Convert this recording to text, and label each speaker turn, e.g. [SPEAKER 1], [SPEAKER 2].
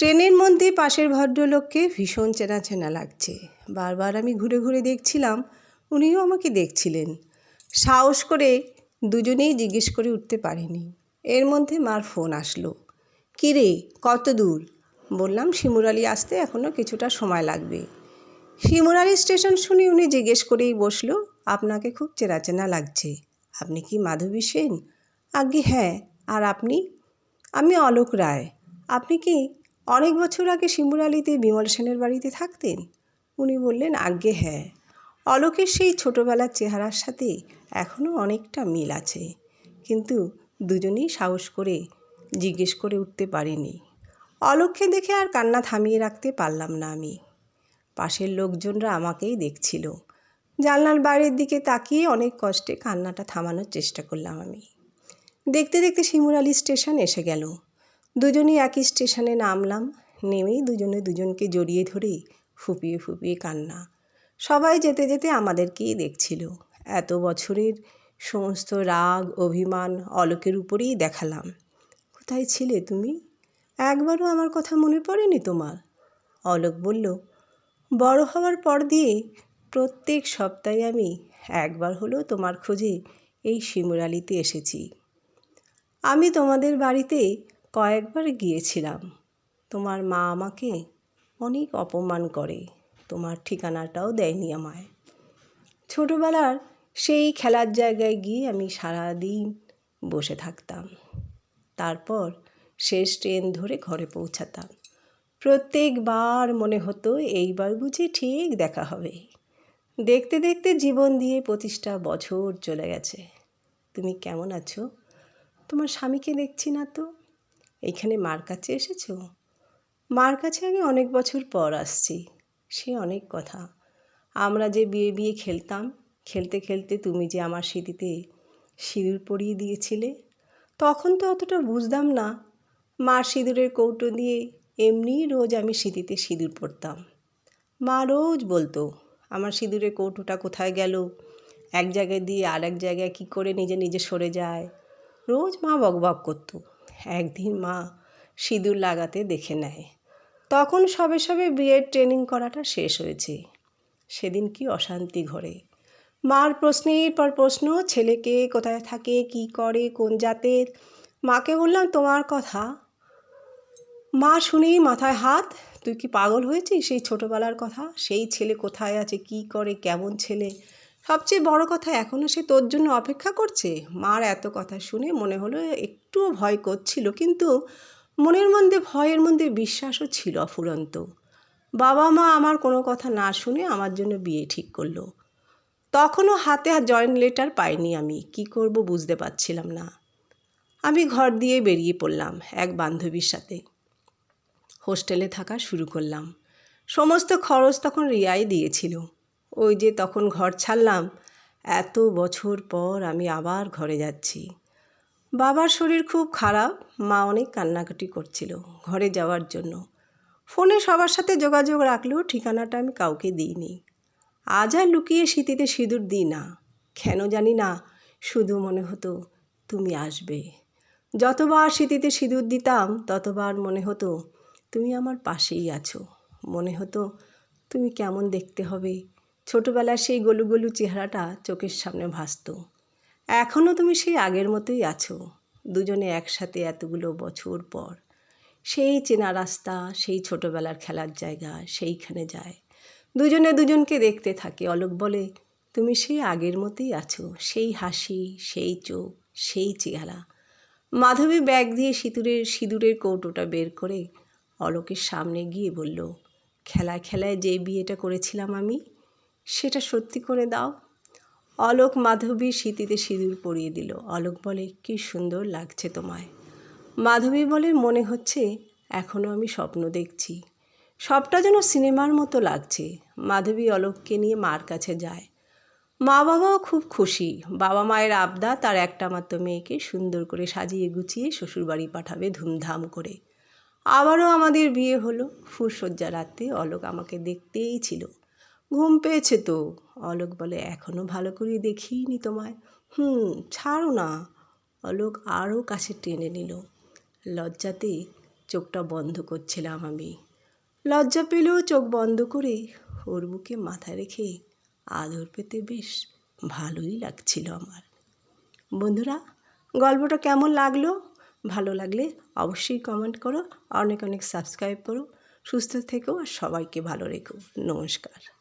[SPEAKER 1] ট্রেনের মধ্যে পাশের ভদ্রলোককে ভীষণ চেনা চেনা লাগছে। বারবার আমি ঘুরে ঘুরে দেখছিলাম, উনিও আমাকে দেখছিলেন। সাহস করে দুজনেই জিজ্ঞেস করে উঠতে পারিনি। এর মধ্যে মার ফোন আসলো। কিরে, কত দূর? বললাম শিমুরালি আসতে এখনও কিছুটা সময় লাগবে। শিমুরালি স্টেশন শুনে উনি জিজ্ঞেস করেই বসল, আপনাকে খুব চেনা চেনা লাগছে। আপনি কি মাধবী সেন? আজ্ঞে হ্যাঁ। আর আপনি? আমি অলোক রায়। আপনি কি অনেক বছর আগে শিমুরালিতে বিমল সেনের বাড়িতে থাকতেন? উনি বললেন, আজ্ঞে হ্যাঁ। অলোকের সেই ছোটোবেলার চেহারার সাথে এখনও অনেকটা মিল আছে। কিন্তু দুজনেই সাহস করে জিজ্ঞেস করে উঠতে পারিনি। অলোককে দেখে আর কান্না থামিয়ে রাখতে পারলাম না আমি। পাশের লোকজনরা আমাকেই দেখছিল। জানলার বাইরের দিকে তাকিয়ে অনেক কষ্টে কান্নাটা থামানোর চেষ্টা করলাম আমি। দেখতে দেখতে শিমুরালি স্টেশন এসে গেল। দুজনেই একই স্টেশনে নামলাম, নেমেই দুজনে দুজনকে জড়িয়ে ধরে ফুপিয়ে ফুপিয়ে কান্না। সবাই যেতে যেতে আমাদেরকেই দেখছিল। এত বছরের সমস্ত রাগ, অভিমান, অলোকের উপরেই দেখালাম। কোথায় ছিলে তুমি? একবারও আমার কথা মনে পড়েনি তোমার? অলোক বলল, বড় হওয়ার পর দিয়ে প্রত্যেক সপ্তাহে আমি একবার হলেও তোমার খোঁজে এই শিমুরালিতে এসেছি। আমি তোমাদের বাড়িতে কয়েকবার গিয়েছিলাম। তোমার মা আমাকে অনেক অপমান করে। তোমার ঠিকানাটাও দেয়নি আমায়। ছোটোবেলার সেই খেলার জায়গায় গিয়ে আমি সারাদিন বসে থাকতাম। তারপর শেষ ট্রেন ধরে ঘরে পৌঁছাতাম। প্রত্যেকবার মনে হতো এইবার বুঝি ঠিক দেখা হবে। দেখতে দেখতে জীবন দিয়ে পঁচিশটা বছর চলে গেছে। তুমি কেমন আছো? তোমার স্বামীকে দেখছি না তো? এইখানে মার কাছে এসেছ? মার কাছে আমি অনেক বছর পর আসছি, সে অনেক কথা। আমরা যে বিয়ে বিয়ে খেলতাম, খেলতে খেলতে তুমি যে আমার স্মৃতিতে সিঁদুর পরিয়ে দিয়েছিলে, তখন তো অতটা বুঝতাম না। মার সিঁদুরের কৌটো দিয়ে এমনিই রোজ আমি স্মৃতিতে সিঁদুর পরতাম। মা রোজ বলতো, আমার সিঁদুরের কৌটোটা কোথায় গেল? এক জায়গায় দিয়ে আর এক জায়গায় কী করে নিজে নিজে সরে যায়? রোজ মা বকবক করতো। একদিন মা সিঁদুর লাগাতে দেখে নেয়। তখন সবে সবে বিয়ের ট্রেনিং করাটা শেষ হয়েছে। সেদিন কি অশান্তি ঘরে মার প্রশ্নের পর প্রশ্ন ছেলেকে কোথায় থাকে, কি করে, কোন জাতের? মাকে বললাম, তোমার কথা। মা শুনেই মাথায় হাত, তুই কি পাগল হয়েছিস? সেই ছোটোবেলার কথা? সেই ছেলে কোথায় আছে? কি করে? কেমন ছেলে? সবচেয়ে বড় কথা এখনও সে তোর জন্য অপেক্ষা করছে? মার এত কথা শুনে মনে হলো একটুও ভয় করছিল, কিন্তু মনের মধ্যে, ভয়ের মধ্যে বিশ্বাসও ছিল অফুরন্ত। বাবা মা আমার কোনো কথা না শুনে আমার জন্য বিয়ে ঠিক করল। তখনও হাতে জয়েন্ট লেটার পাইনি আমি, কি করব বুঝতে পারছিলাম না। আমি ঘর দিয়ে বেরিয়ে পড়লাম এক বান্ধবীর সাথে। হোস্টেলে থাকা শুরু করলাম। সমস্ত খরচ তখন রিয়াই দিয়েছিল। ওই যে তখন ঘর ছাড়লাম, এত বছর পর আমি আবার ঘরে যাচ্ছি। বাবার শরীর খুব খারাপ, মা অনেক কান্নাকাটি করছিল ঘরে যাওয়ার জন্য। ফোনে সবার সাথে যোগাযোগ রাখলেও ঠিকানাটা আমি কাউকে দিইনি। আজ আর লুকিয়ে শীতিতে সিঁদুর দিই না। কেন জানি না, শুধু মনে হতো তুমি আসবে। যতবার শীতিতে সিঁদুর দিতাম, ততবার মনে হতো তুমি আমার পাশেই আছো। মনে হতো তুমি কেমন দেখতে হবে। ছোটোবেলার সেই গলু গলু চেহারাটা চোখের সামনে ভাসত। এখনও তুমি সেই আগের মতোই আছো, দুজনে একসাথে এতগুলো বছর পর। সেই চেনা রাস্তা, সেই ছোটোবেলার খেলার জায়গা, সেইখানে যায়। দুজনে দুজনকে দেখতে থাকে, অলোক বলে, তুমি সেই আগের মতোই আছো, সেই হাসি, সেই চোখ, সেই চেহারা। মাধবী ব্যাগ দিয়ে সিঁদুরের সিঁদুরের কৌটোটা বের করে অলোকের সামনে গিয়ে বলল, খেলায় খেলায় যে বিয়েটা করেছিলাম আমি সেটা সত্যি করে দাও। অলোক মাধবীর স্মৃতিতে সিঁদুর পরিয়ে দিল। অলোক বলে, কি সুন্দর লাগছে তোমায়। মাধবী বলে, মনে হচ্ছে এখনও আমি স্বপ্ন দেখছি। সবটা যেন সিনেমার মতো লাগছে। মাধবী অলোককে নিয়ে মার কাছে যায়। মা বাবাও খুব খুশি। বাবা মায়ের আবদা তার একটা মাত্র মেয়েকে সুন্দর করে সাজিয়ে গুছিয়ে শ্বশুরবাড়ি পাঠাবে ধুমধাম করে। আবারও আমাদের বিয়ে হলো। ফুলসজ্জা রাতে অলোক আমাকে দেখতেই ছিল। ঘুম পেয়েছে তো। অলোক বলে এখনও ভালো করে দেখিনি তোমায়। হুম, ছাড়ো না। অলোক আরও কাছে টেনে নিল। লজ্জাতে চোখটা বন্ধ করছিলাম আমি। লজ্জা পেলেও চোখ বন্ধ করে ওর বুকে মাথা রেখে আদর পেতে বেশ ভালোই লাগছিল আমার। বন্ধুরা, গল্পটা কেমন লাগল? ভালো লাগলে অবশ্যই কমেন্ট করো, অনেক অনেক সাবস্ক্রাইব করো। সুস্থ থেকো আর সবাইকে ভালো রেখো। নমস্কার।